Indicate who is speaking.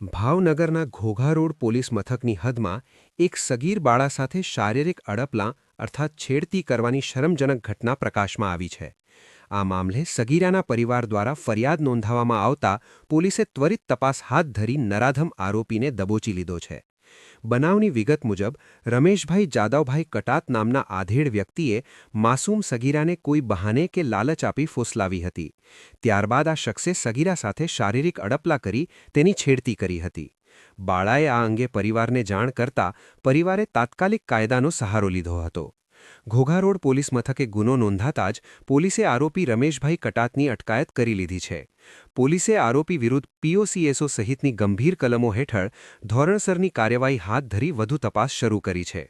Speaker 1: ભાવનગરના Ghogha road police મથકની હદમાં એક સગીર બાળા સાથે શારીરિક અડપલાં અર્થાત છેડતી કરવાની શરમજનક ઘટના પ્રકાશમાં આવી છે. આ મામલે સગીરાના પરિવાર દ્વારા ફરિયાદ નોંધાવવામાં આવતા પોલીસે ત્વરિત તપાસ હાથ ધરી નરાધમ આરોપીને દબોચી લીધો છે. બનાવની વિગત મુજબ, રમેશભાઈ જાદવભાઈ કટાત નામના આધેડ વ્યક્તિએ માસૂમ સગીરાને કોઈ બહાને કે લાલચ આપી ફોસલાવી હતી. ત્યારબાદ આ શખ્સે સગીરા સાથે શારીરિક અડપલા કરી તેની છેડતી કરી હતી. બાળાએ આ અંગે પરિવારને જાણ કરતા પરિવારે તાત્કાલિક કાયદાનો સહારો લીધો હતો. ઘોઘા રોડ પોલીસ મથકે ગુનો નોંધાતા જ પોલીસે આરોપી રમેશભાઈ કટાતની અટકાયત કરી લીધી છે. પોલીસે આરોપી વિરુદ્ધ પીઓસીએસઓ સહિતની ગંભીર કલમો હેઠળ ધોરણસરની કાર્યવાહી હાથ ધરી વધુ તપાસ શરૂ કરી છે.